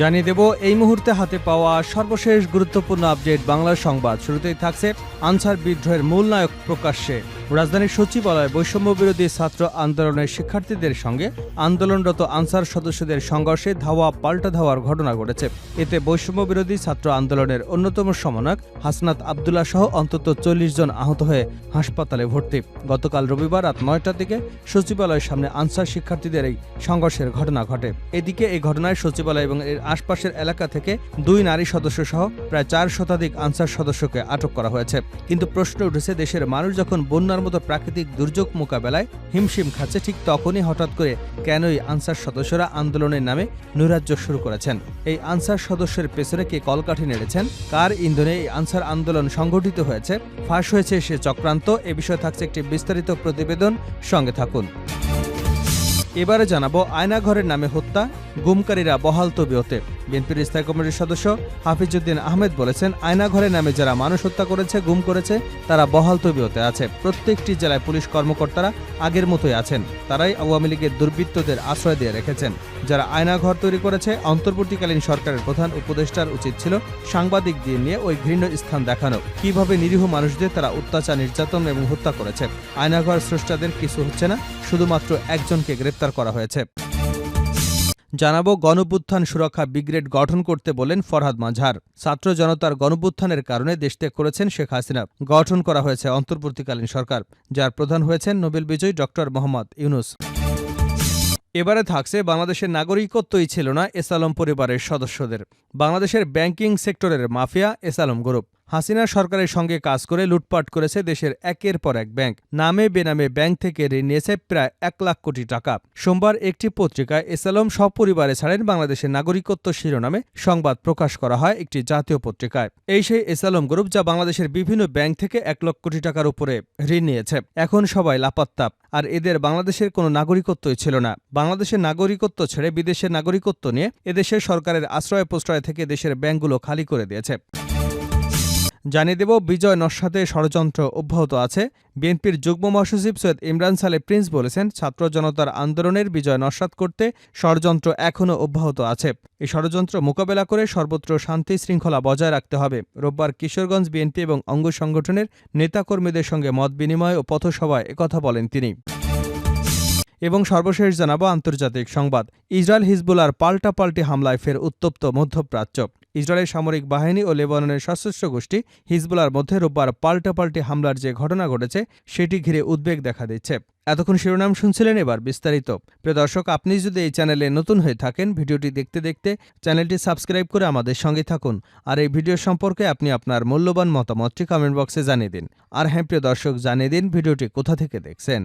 জানিয়ে দেব, এই মুহূর্তে হাতে পাওয়া সর্বশেষ গুরুত্বপূর্ণ আপডেট বাংলা সংবাদ। শুরুতেই থাকছে আনসার বিদ্রোহের মূল নায়ক প্রকাশ্যে। রাজধানীর সচিবালয়ে বৈষম্য বিরোধী ছাত্র আন্দোলনের শিক্ষার্থীদের সঙ্গে আন্দোলনরত আনসার সদস্যদের সংঘর্ষে ধাওয়া পাল্টা ধাওয়ার ঘটনা ঘটেছে। এতে বৈষম্য বিরোধী ছাত্র আন্দোলনের অন্যতম সমন্বয়ক হাসনাত আবদুল্লাহ সহ অন্তত চল্লিশ জন আহত হয়ে হাসপাতালে ভর্তি। গতকাল রবিবার রাত নয়টার দিকে সচিবালয়ের সামনে আনসার শিক্ষার্থীদের এই সংঘর্ষের ঘটনা ঘটে। এদিকে এই ঘটনায় সচিবালয় এবং এর আশপাশের এলাকা থেকে দুই নারী সদস্য সহ প্রায় চার শতাধিক আনসার সদস্যকে আটক করা হয়েছে। কিন্তু প্রশ্ন উঠেছে, দেশের মানুষ যখন বন্যার মতো প্রাকৃতিক দুর্যোগ মোকাবেলায় হিমশিম খাচ্ছে ঠিক তখনই হঠাৎ করে কেনই আনসার সদস্যরা আন্দোলনের নামে নৈরাজ্য শুরু করেছেন। এই আনসার সদস্যের পেছনে কে কলকাঠি নেড়েছেন, কার ইন্ধনে এই আনসার আন্দোলন সংগঠিত হয়েছে, ফাঁস হয়েছে সে চক্রান্ত, এ বিষয়ে থাকছে একটি বিস্তারিত প্রতিবেদন। সঙ্গে থাকুন। এবারে জানাব আয়নাঘরের নামে হত্যা, গুমকারীরা বহাল তবিয়তে। বিএনপির স্থায়ী কমিটির সদস্য হাফিজউদ্দিন আহমেদ বলেছেন, আয়নাঘরের নামে যারা মানুষ হত্যা করেছে, গুম করেছে, তারা বহাল তবিয়তে আছে। প্রত্যেকটি জেলায় পুলিশ কর্মকর্তারা আগের মতোই আছেন। তারাই আওয়ামী লীগের দুর্বৃত্তদের আশ্রয় দিয়ে রেখেছেন। যারা আয়নাঘর তৈরি করেছে, অন্তর্বর্তীকালীন সরকারের প্রধান উপদেষ্টার উচিত ছিল সাংবাদিক দিয়ে নিয়ে ওই ঘৃণ্য স্থান দেখানো। কীভাবে নিরীহ মানুষদের তারা অত্যাচার, নির্যাতন এবং হত্যা করেছে? আয়নাঘর স্রষ্টাদের কিছু হচ্ছে না, শুধুমাত্র একজনকে গ্রেপ্তার করা হয়েছে। জানাব গণপুত্থান সুরক্ষা ব্রিগেড গঠন করতে বলেন ফরহাদ মাঝার ছাত্র জনতার গণপুত্থানের কারণে দেশ ত্যাগ করেছেন শেখ হাসিনা। গঠন করা হয়েছে অন্তর্বর্তীকালীন সরকার, যার প্রধান হয়েছেন নোবেল বিজয়ী ডক্টর মোহাম্মদ ইউনুস। এবারে থাকছে বাংলাদেশের নাগরিকত্বই ছিল না এসালম পরিবারের সদস্যদের। বাংলাদেশের ব্যাংকিং সেক্টরের মাফিয়া এসালম গ্রুপ। হাসিনা সরকারের সঙ্গে কাজ করে লুটপাট করেছে দেশের একের পর এক ব্যাংক। নামে বেনামে ব্যাংক থেকে ঋণ নিয়েছে প্রায় এক লাখ কোটি টাকা। সোমবার একটি পত্রিকায় এসালম সপরিবারে ছাড়েন বাংলাদেশের নাগরিকত্ব শিরোনামে সংবাদ প্রকাশ করা হয় একটি জাতীয় পত্রিকায়। এই সেই এসালম গ্রুপ যা বাংলাদেশের বিভিন্ন ব্যাংক থেকে এক লক্ষ কোটি টাকার উপরে ঋণ নিয়েছে। এখন সবাই লাপাত্তা, আর এদের বাংলাদেশের কোনো নাগরিকত্বই ছিল না। বাংলাদেশের নাগরিকত্ব ছেড়ে বিদেশের নাগরিকত্ব নিয়ে এদেশের সরকারের আশ্রয় প্রশ্রয় থেকে দেশের ব্যাংকগুলো খালি করে দিয়েছে। জানিয়ে দেব, বিজয় নস্বাতে ষড়যন্ত্র অব্যাহত আছে। বিএনপির যুগ্ম মহাসচিব সৈয়দ ইমরান সালে প্রিন্স বলেছেন, ছাত্র জনতার আন্দোলনের বিজয় নস্বাত করতে ষড়যন্ত্র এখনও অব্যাহত আছে। এই ষড়যন্ত্র মোকাবেলা করে সর্বত্র শান্তি শৃঙ্খলা বজায় রাখতে হবে। রোববার কিশোরগঞ্জ বিএনপি এবং অঙ্গ সংগঠনের নেতাকর্মীদের সঙ্গে মত বিনিময় ও পথসভায় একথা বলেন তিনি। এবং সর্বশেষ জানাব আন্তর্জাতিক সংবাদ। ইসরায়েল হিজবুলার পাল্টাপাল্টি হামলায় ফের উত্তপ্ত মধ্যপ্রাচ্য। ইসরায়েলের সামরিক বাহিনী ও লেবাননের সশস্ত্র গোষ্ঠী হিজবুলার মধ্যে রোববার পাল্টাপাল্টি হামলার যে ঘটনা ঘটেছে, সেটি ঘিরে উদ্বেগ দেখা দিচ্ছে। এতক্ষণ শিরোনাম শুনছিলেন এবার বিস্তারিত। প্রিয় দর্শক, আপনি যদি এই চ্যানেলে নতুন হয়ে থাকেন, ভিডিওটি দেখতে দেখতে চ্যানেলটি সাবস্ক্রাইব করে আমাদের সঙ্গে থাকুন। আর এই ভিডিও সম্পর্কে আপনি আপনার মূল্যবান মতামতটি কমেন্ট বক্সে জানিয়ে দিন। আর হ্যাঁ প্রিয় দর্শক, জানিয়ে দিন ভিডিওটি কোথা থেকে দেখছেন।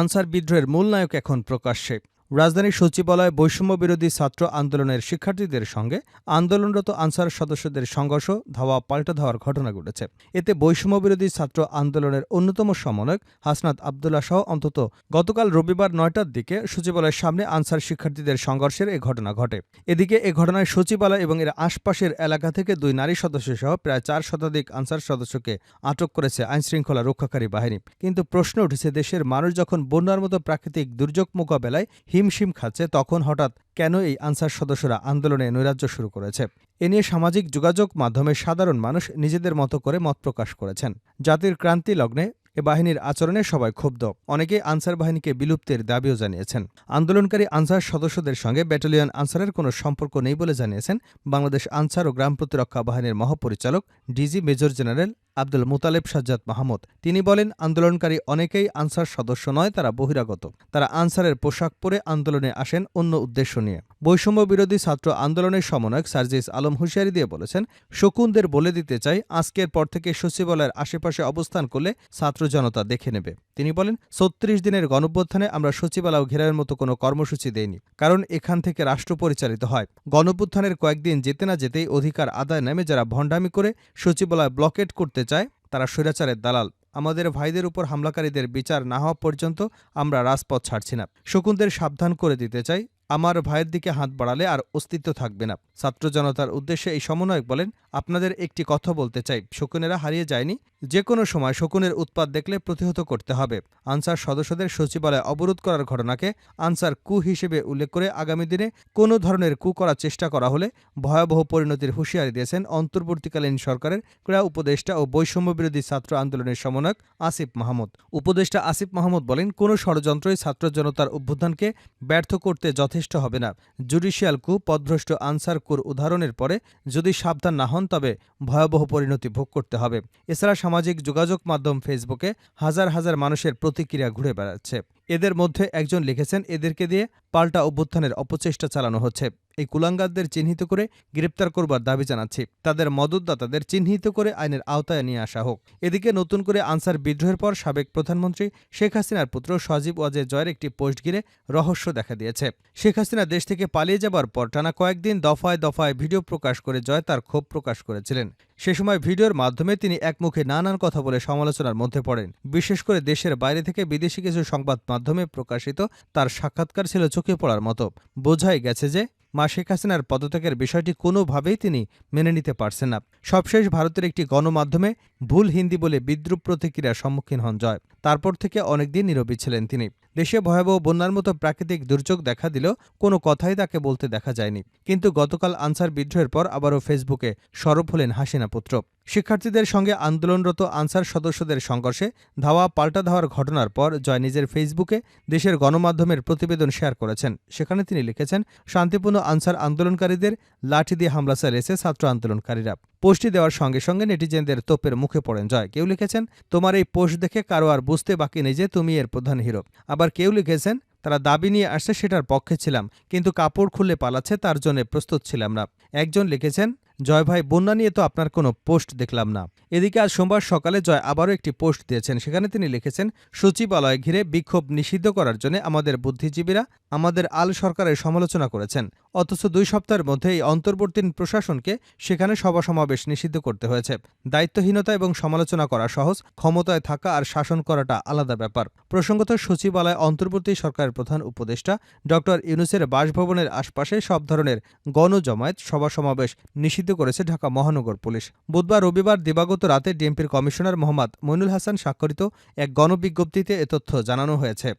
আনসার বিদ্রোহের মূল নায়ক এখন প্রকাশ্যে। রাজধানীর সচিবালয়ে বৈষম্য বিরোধী ছাত্র আন্দোলনের শিক্ষার্থীদের সঙ্গে আন্দোলনরত আনসার সদস্যদের সংঘর্ষ, ধাওয়া, পাল্টা ধাওয়ার ঘটনা ঘটেছে। এতে বৈষম্য বিরোধী ছাত্র আন্দোলনের অন্যতম সমন্বয়ক হাসনাত আবদুল্লাহ সহ অন্তত গতকাল রবিবার নয়টার দিকে সচিবালয়ের সামনে আনসার শিক্ষার্থীদের সংঘর্ষের এ ঘটনা ঘটে। এদিকে এ ঘটনায় সচিবালয় এবং এর আশপাশের এলাকা থেকে দুই নারী সদস্য সহ প্রায় চার শতাধিক আনসার সদস্যকে আটক করেছে আইনশৃঙ্খলা রক্ষাকারী বাহিনী। কিন্তু প্রশ্ন উঠেছে, দেশের মানুষ যখন বন্যার মতো প্রাকৃতিক দুর্যোগ মোকাবেলায় হিমশিম খাচ্ছে, তখন হঠাৎ কেন এই আনসার সদস্যরা আন্দোলনে নৈরাজ্য শুরু করেছে? এ নিয়ে সামাজিক যোগাযোগ মাধ্যমে সাধারণ মানুষ নিজেদের মতো করে মত প্রকাশ করেছেন। জাতির ক্রান্তি লগ্নে এ বাহিনীর আচরণে সবাই ক্ষুব্ধ। অনেকে আনসার বাহিনীকে বিলুপ্তির দাবিও জানিয়েছেন। আন্দোলনকারী আনসার সদস্যদের সঙ্গে ব্যাটালিয়ন আনসারের কোনো সম্পর্ক নেই বলে জানিয়েছেন বাংলাদেশ আনসার ও গ্রাম প্রতিরক্ষা বাহিনীর মহাপরিচালক DG major general Abdul Mutaleb Sajjad Mahmud. তিনি বলেন, আন্দোলনকারী অনেকেই আনসার সদস্য নয়, তারা বহিরাগত। তারা আনসারের পোশাক পরে আন্দোলনে আসেন অন্য উদ্দেশ্য নিয়ে। বৈষম্য বিরোধী ছাত্র আন্দোলনের সমন্বয়ক সার্জিস আলম হুঁশিয়ারি দিয়ে বলেছেন, শকুনদের বলে দিতে চাই, আজকের পর থেকে সচিবালয়ের আশেপাশে অবস্থান করলে ছাত্র জনতা দেখে নেবে। তিনি বলেন, ছত্রিশ দিনের গণভ্যুত্থানে আমরা সচিবালয় ঘেরাওয়ের মতো কোনো কর্মসূচি দেইনি, কারণ এখান থেকে রাষ্ট্র পরিচালিত হয়। গণভ্যুত্থানের কয়েকদিন যেতে না যেতেই অধিকার আদায় নামে যারা ভণ্ডামি করে সচিবালয় ব্লকেট করতে চায়, তারা স্বৈরাচারের দালাল। আমাদের ভাইদের উপর হামলাকারীদের বিচার না হওয়া পর্যন্ত আমরা রাজপথ ছাড়ছি না। শকুনদের সাবধান করে দিতে চাই। আমার ভাইয়ের দিকে হাত বাড়ালে আর অস্তিত্ব থাকবে না। ছাত্র জনতার উদ্দেশ্যে এই সমন্বয়ক বলেন আপনাদের একটি কথা বলতে চাই। শকুনেরা হারিয়ে যায়নি। যে কোনো সময় শকুনের উৎপাত দেখলে প্রতিহত করতে হবে। আনসার সদস্যদের সচিবালয় অবরোধ করার ঘটনাকে আনসার কু হিসেবে উল্লেখ করে আগামী দিনে কোনো ধরনের কু করার চেষ্টা করা হলে ভয়াবহ পরিণতির হুঁশিয়ারি দিয়েছেন অন্তর্বর্তীকালীন সরকারের ক্রীড়া উপদেষ্টা ও বৈষম্য বিরোধী ছাত্র আন্দোলনের সমন্বয়ক আসিফ মাহমুদ। উপদেষ্টা আসিফ মাহমুদ বলেন, কোনো ষড়যন্ত্রই ছাত্র জনতার অভ্যুত্থানকে ব্যর্থ করতে যথেষ্ট হবে না। জুডিশিয়াল কু পদভ্রষ্ট আনসার কুর উদাহরণের পরে যদি সাবধান না হন তবে ভয়াবহ পরিণতি ভোগ করতে হবে। এছাড়া সামাজিক যোগাযোগ মাধ্যম ফেসবুকে হাজার হাজার মানুষের প্রতিক্রিয়া ঘুরে বেড়াচ্ছে। এদের মধ্যে একজন লিখেছেন, এদেরকে দিয়ে পাল্টা অভ্যুত্থানের অপচেষ্টা চালানো হচ্ছে। এই কুলাঙ্গারদের চিহ্নিত করে গ্রেপ্তার করবার দাবি জানাচ্ছি। তাদের মদতদাতাদের চিহ্নিত করে আইনের আওতায় নিয়ে আসা হোক। এদিকে নতুন করে আনসার বিদ্রোহের পর সাবেক প্রধানমন্ত্রী শেখ হাসিনার পুত্র সজীব ওয়াজে জয়ের একটি পোস্ট ঘিরে রহস্য দেখা দিয়েছে। শেখ হাসিনা দেশ থেকে পালিয়ে যাবার পর টানা কয়েকদিন দফায় দফায় ভিডিও প্রকাশ করে জয় তার ক্ষোভ প্রকাশ করেছিলেন। সে সময় ভিডিওর মাধ্যমে তিনি একমুখে নানান কথা বলে সমালোচনার মধ্যে পড়েন। বিশেষ করে দেশের বাইরে থেকে বিদেশি কিছু সংবাদ মাধ্যমে প্রকাশিত তার সাক্ষাৎকার ছিল চোখে পড়ার মতো। বোঝাই গেছে যে মা শেখ হাসিনার পদত্যাগের বিষয়টি কোনোভাবেই তিনি মেনে নিতে পারছেন না। সবশেষ ভারতের একটি গণমাধ্যমে ভুল হিন্দি বলে বিদ্রুপ প্রতিক্রিয়ার সম্মুখীন হন জয়। তারপর থেকে অনেকদিন নীরবী ছিলেন তিনি। দেশে ভয়াবহ বন্যার মতো প্রাকৃতিক দুর্যোগ দেখা দিলেও কোনো কথাই তাকে বলতে দেখা যায়নি। কিন্তু গতকাল আনসার বিদ্রোহের পর আবারও ফেসবুকে সরব হলেন হাসিনা পুত্র। শিক্ষার্থীদের সঙ্গে আন্দোলনরত আনসার সদস্যদের সংঘর্ষে ধাওয়া পাল্টা ধাওয়ার ঘটনার পর জয় নিজের ফেসবুকে দেশের গণমাধ্যমের প্রতিবেদন শেয়ার করেছেন। সেখানে তিনি লিখেছেন, শান্তিপূর্ণ আনসার আন্দোলনকারীদের লাঠি দিয়ে হামলা চালিয়েছে ছাত্র আন্দোলনকারীরা। পোস্টটি দেওয়ার সঙ্গে সঙ্গে নেটিজেনদের তোপের মুখে পড়েন জয়। কেউ লিখেছেন, তোমার এই পোস্ট দেখে কারও আর বুঝতে বাকি নেই যে তুমি এর প্রধান হিরো। আবার কেউ লিখেছেন, তারা দাবি নিয়ে আসছে সেটার পক্ষে ছিলাম, কিন্তু কাপড় খুলে পালাচ্ছে তার জন্য প্রস্তুত ছিলাম না। একজন লিখেছেন জয় ভাই, বন্যা নিয়ে তো আপনার কোনো পোস্ট দেখলাম না। এদিকে আজ সোমবার সকালে জয় আবারও একটি পোস্ট দিয়েছেন। সেখানে তিনি লিখেছেন, সচিবালয় ঘিরে বিক্ষোভ নিষিদ্ধ করার জন্য আমাদের বুদ্ধিজীবীরা আমাদের আল সরকারের সমালোচনা করেছেন। অথচ দুই সপ্তাহের মধ্যে এই অন্তর্বর্তীন প্রশাসনকে সেখানে সভা সমাবেশ নিষিদ্ধ করতে হয়েছে। দায়িত্বহীনতা এবং সমালোচনা করা সহজ, ক্ষমতায় থাকা আর শাসন করাটা আলাদা ব্যাপার। প্রসঙ্গত সচিবালয় অন্তর্বর্তী সরকারের প্রধান উপদেষ্টা ড ইউনুসের বাসভবনের আশপাশে সব ধরনের গণজমায়েত সভা সমাবেশ নিষিদ্ধ করেছে ঢাকা মহানগর পুলিশ। বুধবার, রবিবার, দিবাগত রাতে ডিএমপির কমিশনার মোহাম্মদ মইনুল হাসান স্বাক্ষরিত এক গণবিজ্ঞপ্তিতে এ তথ্য জানানো হয়েছে।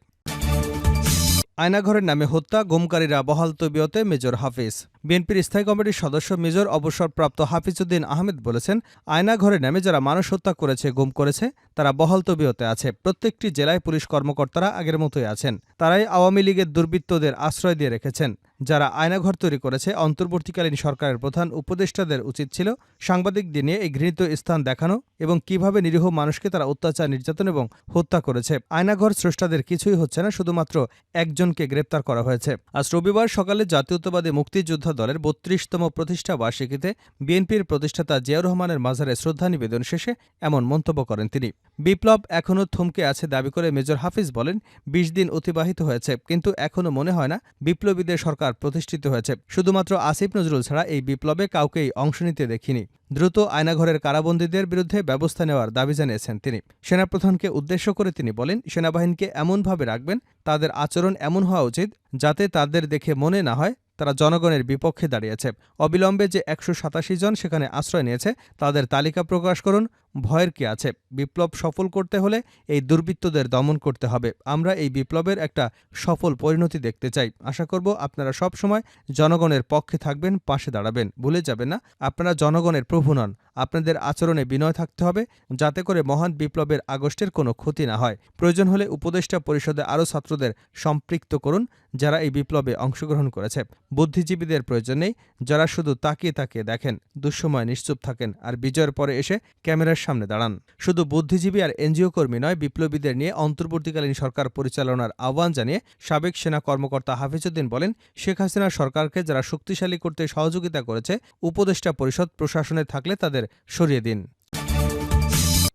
আয়নাঘরের নামে হত্যা গোমকারীরা বহাল তবিয়তে মেজর হাফিজ। বিএনপির স্থায়ী কমিটির সদস্য মেজর অবসরপ্রাপ্ত হাফিজউদ্দিন আহমেদ বলেছেন আয়নাঘরের নামে যারা মানুষ হত্যা করেছে, গুম করেছে, তারা বহাল তবিয়তে আছে। প্রত্যেকটি জেলায় পুলিশ কর্মকর্তারা আগের মতোই আছেন। তারাই আওয়ামী লীগের দুর্বৃত্তদের আশ্রয় দিয়ে রেখেছেন। যারা আয়নাঘর তৈরি করেছে, অন্তর্বর্তীকালীন সরকারের প্রধান উপদেষ্টাদের উচিত ছিল সাংবাদিক দিনে এই ঘৃণিত স্থান দেখানো এবং কীভাবে নিরীহ মানুষকে তারা অত্যাচার, নির্যাতন এবং হত্যা করেছে। আয়নাঘর স্রষ্টাদের কিছুই হচ্ছে না, শুধুমাত্র একজনকে গ্রেপ্তার করা হয়েছে। আজ রবিবার সকালে জাতীয়তাবাদী মুক্তিযোদ্ধা দলের বত্রিশতম প্রতিষ্ঠা বার্ষিকীতে বিএনপির প্রতিষ্ঠাতা জিয়াউর রহমানের মাজারে শ্রদ্ধা নিবেদন শেষে এমন মন্তব্য করেন তিনি। বিপ্লব এখনও থমকে আছে দাবি করে মেজর হাফিজ বলেন, বিশ দিন অতিবাহিত হয়েছে, কিন্তু এখনও মনে হয় না বিপ্লবীদের সরকার প্রতিষ্ঠিত হয়েছে। শুধুমাত্র আসিফ নজরুল ছাড়া এই বিপ্লবে কাউকেই অংশ নিতে দেখিনি। দ্রুত আয়নাঘরের কারাবন্দীদের বিরুদ্ধে ব্যবস্থা নেওয়ার দাবি জানিয়েছেন তিনি। সেনাপ্রধানকে উদ্দেশ্য করে তিনি বলেন, সেনাবাহিনীকে এমনভাবে রাখবেন, তাদের আচরণ এমন হওয়া উচিত যাতে তাদের দেখে মনে না হয় তারা জনগণের বিপক্ষে দাঁড়িয়েছে। অবিলম্বে যে একশো সাতাশি জন সেখানে আশ্রয় নিয়েছে, তাদের তালিকা প্রকাশ করুন। ভয়ের কি আছে? বিপ্লব সফল করতে হলে এই দুর্বৃত্তদের দমন করতে হবে। আমরা এই বিপ্লবের একটা সফল পরিণতি দেখতে চাই। আশা করব আপনারা সব সময় জনগণের পক্ষে থাকবেন, পাশে দাঁড়াবেন। ভুলে যাবেন না, আপনারা জনগণের প্রভু নন। আপনাদের আচরণে বিনয় থাকতে হবে, যাতে করে মহান বিপ্লবের আগস্টের কোনো ক্ষতি না হয়। প্রয়োজন হলে উপদেষ্টা পরিষদে আরও ছাত্রদের সম্পৃক্ত করুন, যারা এই বিপ্লবে অংশগ্রহণ করেছে। বুদ্ধিজীবীদের প্রয়োজন নেই, যারা শুধু তাকিয়ে তাকিয়ে দেখেন, দুঃসময় নিশ্চুপ থাকেন। আর বিজয়ের পরে এসে ক্যামেরার সামনে দাঁড়ান। শুধু বুদ্ধিজীবী আর এনজিও কর্মী নয়, বিপ্লবীদের নিয়ে অন্তর্বর্তীকালীন সরকার পরিচালনার আহ্বান জানিয়ে সাবেক সেনা কর্মকর্তা হাফিজুদ্দিন বলেন, শেখ হাসিনা সরকারকে যারা শক্তিশালী করতে সহযোগিতা করেছে, উপদেষ্টা পরিষদ প্রশাসনে থাকলে তাদের সরিয়ে দিন।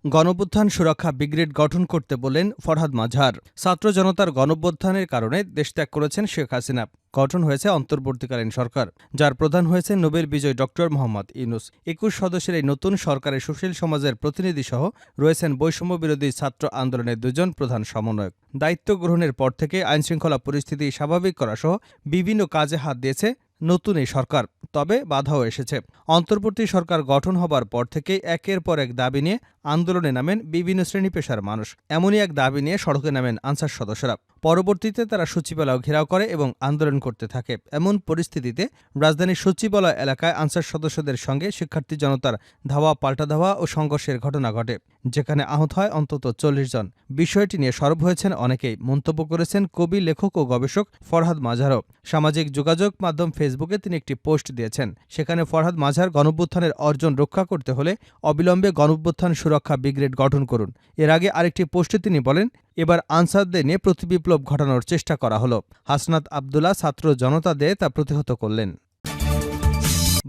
গণঅভ্যুত্থান সুরক্ষা ব্রিগেড গঠন করতে বললেন ফরহাদ মাঝার ছাত্র জনতার গণঅভ্যুত্থানের কারণে দেশ ত্যাগ করেছেন শেখ হাসিনা। গঠন হয়েছে অন্তর্বর্তীকালীন সরকার, যার প্রধান হয়েছে নোবেল বিজয় ডক্টর মোহাম্মদ ইউনুস। একুশ সদস্যের এই নতুন সরকারের সুশীল সমাজের প্রতিনিধি সহ রয়েছেন বৈষম্য বিরোধী ছাত্র আন্দোলনের দুজন প্রধান সমন্বয়ক। দায়িত্ব গ্রহণের পর থেকে আইনশৃঙ্খলা পরিস্থিতি স্বাভাবিক করা সহ বিভিন্ন কাজে হাত দিয়েছে নতুন এই সরকার, তবে বাধাও এসেছে। অন্তর্বর্তী সরকার গঠন হবার পর থেকেই একের পর এক দাবি নিয়ে আন্দোলনে নামেন বিভিন্ন শ্রেণি পেশার মানুষ। এমনই এক দাবি নিয়ে সড়কে নামেন আনসার সদস্যরা। পরবর্তীতে তারা সচিবালয় ঘেরাও করে এবং আন্দোলন করতে থাকে। এমন পরিস্থিতিতে রাজধানীর সচিবালয় এলাকায় আনসার সদস্যদের সঙ্গে শিক্ষার্থী জনতার ধাওয়া, পাল্টা ধাওয়া ও সংঘর্ষের ঘটনা ঘটে, যেখানে আহত হয় অন্তত চল্লিশ জন। বিষয়টি নিয়ে সরব হয়েছেন অনেকেই। মন্তব্য করেছেন কবি, লেখক ও গবেষক ফরহাদ মাঝারও। সামাজিক যোগাযোগ মাধ্যম ফেসবুকে তিনি একটি পোস্ট দিয়েছেন। সেখানে ফরহাদ মাঝার গণঅভ্যুত্থানের অর্জন রক্ষা করতে হলে অবিলম্বে গণঅভ্যুত্থান সুরক্ষা ব্রিগেড গঠন করুন। এর আগে আরেকটি পোস্টে তিনি বলেন এবার আনসারদের নিয়ে প্রতিবিপ্লব ঘটানোর চেষ্টা করা হলো। হাসনাত আবদুল্লাহ ছাত্র জনতা দিয়ে তা প্রতিহত করলেন।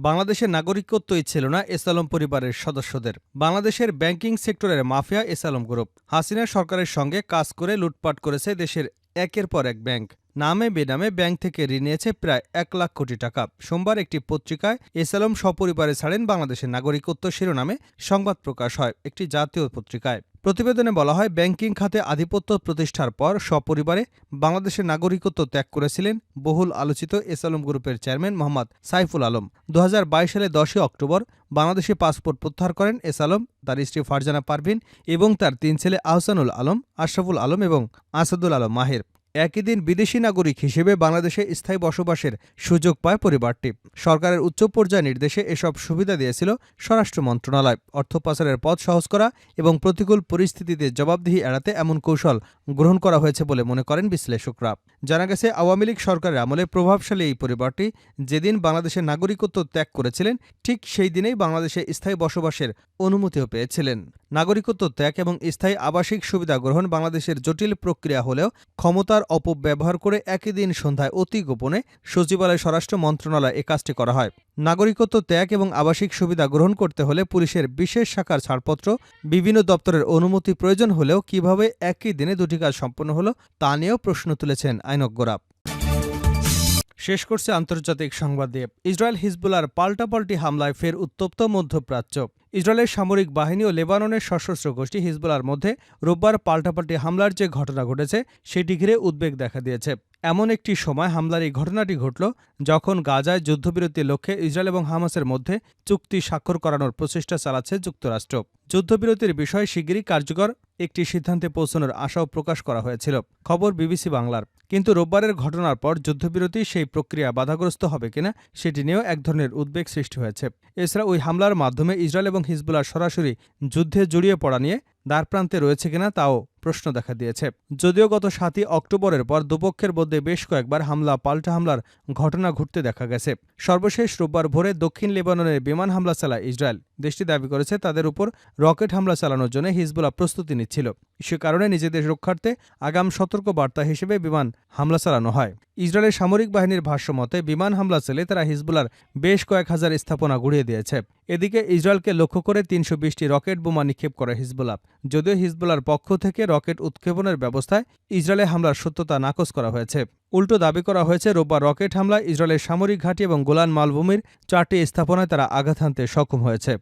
বাংলাদেশের নাগরিকত্বই ছিল না এসালম পরিবারের সদস্যদের। বাংলাদেশের ব্যাংকিং সেক্টরের মাফিয়া এসালম গ্রুপ। হাসিনা সরকারের সঙ্গে কাজ করে লুটপাট করেছে দেশের একের পর এক ব্যাংক। নামে বেনামে ব্যাংক থেকে ঋণ নিয়েছে প্রায় এক লাখ কোটি টাকা। সোমবার একটি পত্রিকায় এসালম সপরিবারে ছাড়েন বাংলাদেশের নাগরিকত্ব শিরোনামে সংবাদ প্রকাশ হয় একটি জাতীয় পত্রিকায়। প্রতিবেদনে বলা হয়, ব্যাংকিং খাতে আধিপত্য প্রতিষ্ঠার পর সপরিবারে বাংলাদেশের নাগরিকত্ব ত্যাগ করেছিলেন বহুল আলোচিত এস আলম গ্রুপের চেয়ারম্যান মোহাম্মদ সাইফুল আলম। দু হাজার বাইশ সালে দশই অক্টোবর বাংলাদেশে পাসপোর্ট প্রত্যাহার করেন এস আলম তার স্ত্রী ফারজানা পারভিন এবং তার তিন ছেলে আহসানুল আলম, আশরাফুল আলম এবং আসাদুল আলম মাহির। একই দিন বিদেশি নাগরিক হিসেবে বাংলাদেশে স্থায়ী বসবাসের সুযোগ পায় পরিবারটি। সরকারের উচ্চ পর্যায় নির্দেশে এসব সুবিধা দিয়েছিল স্বরাষ্ট্র মন্ত্রণালয়। অর্থ পাচারের পথ সহজ করা এবং প্রতিকূল পরিস্থিতিতে জবাবদিহি এড়াতে এমন কৌশল গ্রহণ করা হয়েছে বলে মনে করেন বিশ্লেষকরা। জানা গেছে, আওয়ামী লীগ সরকারের আমলে প্রভাবশালী এই পরিবারটি যেদিন বাংলাদেশের নাগরিকত্ব ত্যাগ করেছিলেন, ঠিক সেই দিনেই বাংলাদেশে স্থায়ী বসবাসের অনুমতিও পেয়েছিলেন। নাগরিকত্ব ত্যাগ এবং স্থায়ী আবাসিক সুবিধা গ্রহণ বাংলাদেশের জটিল প্রক্রিয়া হলেও ক্ষমতার অপব্যবহার করে একই দিন সন্ধ্যায় অতি গোপনে সচিবালয় স্বরাষ্ট্র মন্ত্রণালয় এ কাজটি করা হয়। নাগরিকত্ব ত্যাগ এবং আবাসিক সুবিধা গ্রহণ করতে হলে পুলিশের বিশেষ শাখার ছাড়পত্র, বিভিন্ন দপ্তরের অনুমতি প্রয়োজন হলেও কীভাবে একই দিনে দুটি কাজ সম্পন্ন হলো তা নিয়েও প্রশ্ন তুলেছেন আইনজ্ঞরা। শেষ করছে আন্তর্জাতিক সংবাদ দিয়ে ইসরায়েল হিজবুলার পাল্টাপাল্টি হামলায় ফের উত্তপ্ত মধ্যপ্রাচ্য। ইসরায়েলের সামরিক বাহিনী ও লেবাননের সশস্ত্র গোষ্ঠী হিজবুলার মধ্যে রোববার পাল্টাপাল্টি হামলার যে ঘটনা ঘটেছে, সেটি ঘিরে উদ্বেগ দেখা দিয়েছে। এমন একটি সময় হামলার এই ঘটনাটি ঘটল যখন গাজায় যুদ্ধবিরতির লক্ষ্যে ইসরায়েল এবং হামাসের মধ্যে চুক্তি স্বাক্ষর করানোর প্রচেষ্টা চালাচ্ছে যুক্তরাষ্ট্র। যুদ্ধবিরতির বিষয়ে শিগগিরই কার্যকর একটি সিদ্ধান্তে পৌঁছানোর আশাও প্রকাশ করা হয়েছিল। খবর বিবিসি বাংলার। কিন্তু রোববারের ঘটনার পর যুদ্ধবিরতি সেই প্রক্রিয়া বাধাগ্রস্ত হবে কিনা সেটি নিয়েও এক ধরনের উদ্বেগ সৃষ্টি হয়েছে। এছাড়া ওই হামলার মাধ্যমে ইসরায়েল এবং হিজবুল্লাহ সরাসরি যুদ্ধে জড়িয়ে পড়া নিয়ে দ্বারপ্রান্তে রয়েছে কিনা তাও প্রশ্ন দেখা দিয়েছে। যদিও গত সাতই অক্টোবরের পর দুপক্ষের মধ্যে বেশ কয়েকবার হামলা, পাল্টা হামলার ঘটনা ঘটতে দেখা গেছে। সর্বশেষ রোববার ভোরে দক্ষিণ লেবাননের বিমান হামলা চালায় ইসরায়েল। দেশটি দাবি করেছে তাদের উপর রকেট হামলা চালানোর জন্য হিজবুল্লাহ প্রস্তুতি নিচ্ছিল। সে কারণে নিজেদের রক্ষার্থে আগাম সতর্ক বার্তা হিসেবে বিমান হামলা চালানো হয়। ইসরায়েলের সামরিক বাহিনীর ভাষ্যমতে বিমান হামলা চালে তারা হিজবুলার বেশ কয়েক হাজার স্থাপনা গুড়িয়ে দিয়েছে। এদিকে ইসরায়েলকে লক্ষ্য করে তিনশো বিশটি রকেট বোমা নিক্ষেপ করে হিজবুল্লাহ। যদিও হিজবুলার পক্ষ থেকে রকেট উৎক্ষেপণের ব্যবস্থায় ইসরায়েলে হামলার সত্যতা নাকচ করা হয়েছে। উল্টো দাবি করা হয়েছে, রোববার রকেট হামলায় ইসরায়েলের সামরিক ঘাঁটি এবং গোলান মালভূমির চারটি স্থাপনায় তারা আঘাত হানতে সক্ষম হয়েছে।